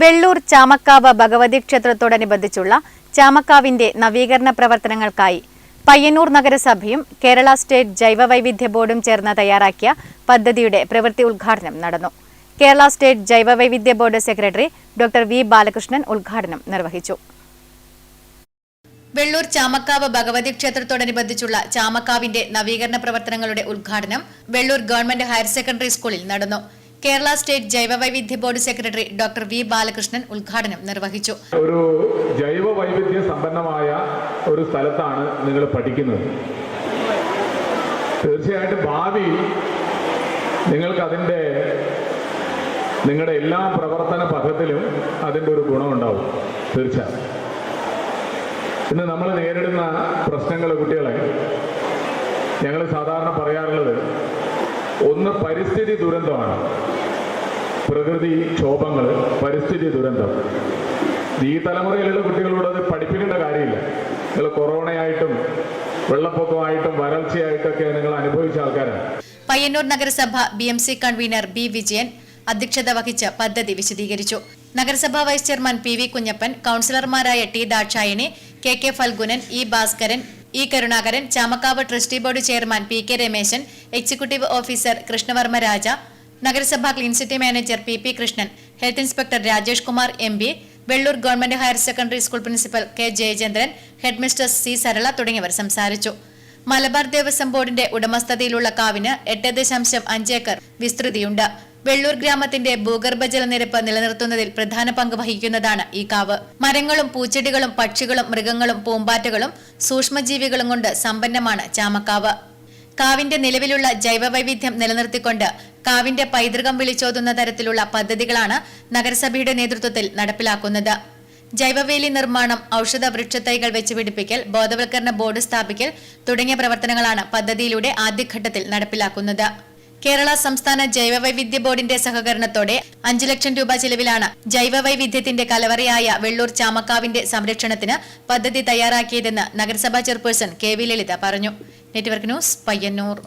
വെള്ളൂർ ചാമക്കാവ് ഭഗവതി ക്ഷേത്രത്തോടനുബന്ധിച്ചുള്ള ചാമക്കാവിന്റെ നവീകരണ പ്രവർത്തനങ്ങൾക്കായി പയ്യന്നൂർ നഗരസഭയും കേരള സ്റ്റേറ്റ് ജൈവവൈവിധ്യ ബോർഡും ചേർന്ന് തയ്യാറാക്കിയ പദ്ധതിയുടെ പ്രവൃത്തി ഉദ്ഘാടനം നടന്നു. Kerala state ജൈവവൈവിധ്യ board secretary doctor V Balakrishnan ഉദ്ഘാടനം നിർവഹിച്ചു. വെള്ളൂർ ചാമക്കാവ് ഭഗവതി ക്ഷേത്രത്തോടനുബന്ധിച്ചുള്ള ചാമക്കാവിന്റെ നവീകരണ പ്രവർത്തനങ്ങളുടെ ഉദ്ഘാടനം വെള്ളൂർ ഗവൺമെന്റ് ഹയർ സെക്കൻഡറി സ്കൂളിൽ നടന്നു. കേരള സ്റ്റേറ്റ് ജൈവ വൈവിധ്യ board secretary doctor V Balakrishnan ഉദ്ഘാടനം നിർവഹിച്ചു. ഒരു ജൈവ വൈവിധ്യ സമ്പന്നമായ ഒരു സ്ഥലത്താണ് നിങ്ങൾ പഠിക്കുന്നത്. തീർച്ചയായിട്ടും ഭാവി നിങ്ങൾക്ക് അതിന്റെ നിങ്ങളുടെ എല്ലാ പ്രവർത്തന പഥത്തിലും അതിന്റെ ഒരു ഗുണമുണ്ടാവും. തീർച്ചയായും. ഇന്ന് നമ്മൾ നേരിടുന്ന പ്രശ്നങ്ങൾ കുട്ടികളെ ഞങ്ങൾ സാധാരണ പറയാറുള്ളത് ഒന്ന് പരിസ്ഥിതി ദുരന്തമാണ്. പ്രകൃതി ക്ഷോഭങ്ങൾ പരിസ്ഥിതി ദുരന്തം. ഈ തലമുറയിലുള്ള കുട്ടികളോട് അത് പഠിപ്പിക്കേണ്ട കാര്യമില്ല. നിങ്ങൾ കൊറോണയായിട്ടും വെള്ളപ്പൊക്കമായിട്ടും വരൾച്ചയായിട്ടൊക്കെ നിങ്ങൾ അനുഭവിച്ച ആൾക്കാരാണ്. പയ്യന്നൂർ നഗരസഭ B M C convener B Vijayan അധ്യക്ഷത വഹിച്ച പദ്ധതി വിശദീകരിച്ചു. നഗരസഭാ vice chairman P V Kunhappan കൌൺസിലർമാരായ T Dakshayani K K Phalgunan E Bhaskaran E Karunakaran Chamakkavu trustee board chairman P K Rameshan executive officer Krishnavarma Raja നഗരസഭാ clean city manager P P Krishnan health inspector Rajesh Kumar M P Vellur government higher secondary school principal K Jayachandran headmistress C Sarala തുടങ്ങിയവർ സംസാരിച്ചു. മലബാർ ദേവസ്വം ബോർഡിന്റെ ഉടമസ്ഥതയിലുള്ള കാവിന് എട്ട് ദശാംശം അഞ്ച് acre വിസ്തൃതിയുണ്ട്. Vellur ഗ്രാമത്തിന്റെ ഭൂഗർഭ ജലനിരപ്പ് നിലനിർത്തുന്നതിൽ പ്രധാന പങ്ക് വഹിക്കുന്നതാണ് ഈ കാവ്. മരങ്ങളും പൂച്ചെടികളും പക്ഷികളും മൃഗങ്ങളും പൂമ്പാറ്റകളും സൂക്ഷ്മജീവികളും കൊണ്ട് സമ്പന്നമാണ് ചാമക്കാവ്. കാവിന്റെ നിലവിലുള്ള ജൈവവൈവിധ്യം നിലനിർത്തിക്കൊണ്ട് കാവിന്റെ പൈതൃകം വിളിച്ചോതുന്ന തരത്തിലുള്ള പദ്ധതികളാണ് നഗരസഭയുടെ നേതൃത്വത്തിൽ നടപ്പിലാക്കുന്നത്. ജൈവവേലി നിർമ്മാണം ഔഷധ വൃക്ഷത്തൈകൾ വെച്ച് പിടിപ്പിക്കൽ ബോധവൽക്കരണ ബോർഡ് സ്ഥാപിക്കൽ തുടങ്ങിയ പ്രവർത്തനങ്ങളാണ് പദ്ധതിയിലൂടെ ആദ്യഘട്ടത്തിൽ നടപ്പിലാക്കുന്നത്. കേരള സംസ്ഥാന ജൈവവൈവിധ്യ ബോർഡിന്റെ സഹകരണത്തോടെ അഞ്ചു ലക്ഷം രൂപ ചെലവിലാണ് ജൈവവൈവിധ്യത്തിന്റെ കലവറയായ വെള്ളൂർ ചാമക്കാവിന്റെ സംരക്ഷണത്തിന് പദ്ധതി തയ്യാറാക്കിയതെന്ന് നഗരസഭാ ചെയർപേഴ്സൺ കെ വി ലളിത പറഞ്ഞു. Network news Payyanur.